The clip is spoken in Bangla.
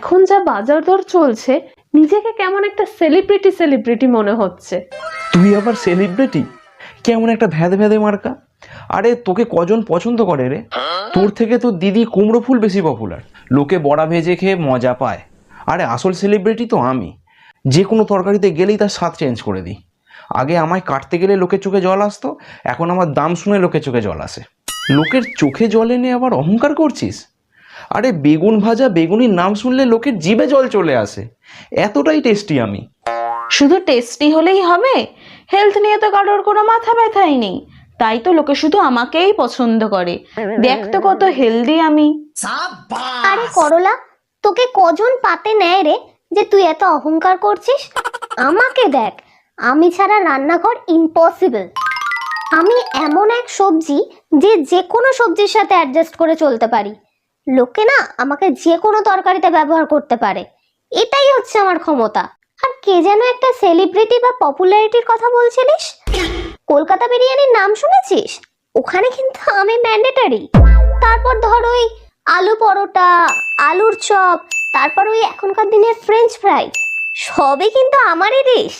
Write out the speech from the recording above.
এখন যা বাজার দর চলছে, নিজেকে কেমন একটা সেলিব্রিটি সেলিব্রিটি মনে হচ্ছে। তুই আবার সেলিব্রিটি কেমন একটা ভ্যাদে ভেদে মার্কা? আরে, তোকে কজন পছন্দ করে রে? তোর থেকে তো দিদি কুমড়ো ফুল বেশি পপুলার লোকে বড়া ভেজে খেয়ে মজা পায়। আরে, আসল সেলিব্রিটি তো আমি। যে কোনো তরকারিতে গেলেই তার স্বাদ চেঞ্জ করে দিই। আগে আমায় কাটতে গেলে লোকের চোখে জল আসতো, এখন আমার দাম শুনে লোকের চোখে জল আসে। লোকের চোখে জল এনে আবার অহংকার করছিস? আরে বেগুন ভাজা বেগুনির নাম শুনলে লোকের জিভে জল চলে আসে। এতটাই টেস্টি আমি। শুধু টেস্টি হলেই হবে? হেলথ নিয়ে তো কারোর কোনো মাথা ব্যথাই নেই। তাই তো লোকে শুধু আমাকেই পছন্দ করে। দেখ তো কত হেলদি আমি। আরে করলা তোকে কজন পাতে নেয় রে যে তুই এত অহংকার করছিস? আমাকে দেখ আমি ছাড়া রান্নাঘর ইম্পসিবল আমি এমন এক সবজি যে যে কোনো সবজির সাথে অ্যাডজাস্ট করে চলতে পারি। লোকে না আমাকে যে কোনো তরকারিতে ব্যবহার করতে পারে। এটাই হচ্ছে আমার ক্ষমতা। আর কে যেন একটা সেলিব্রিটি বা পপুলারিটির কথা বলছিলিস? কলকাতা বিরিয়ানির নাম শুনেছিস? ওখানে কিন্তু আমি ম্যান্ডেটারি তারপর ধর ওই আলু পরোটা, আলুর চপ, তারপর ওই এখনকার দিনের ফ্রেঞ্চ ফ্রাই সবই কিন্তু আমারই ডিশ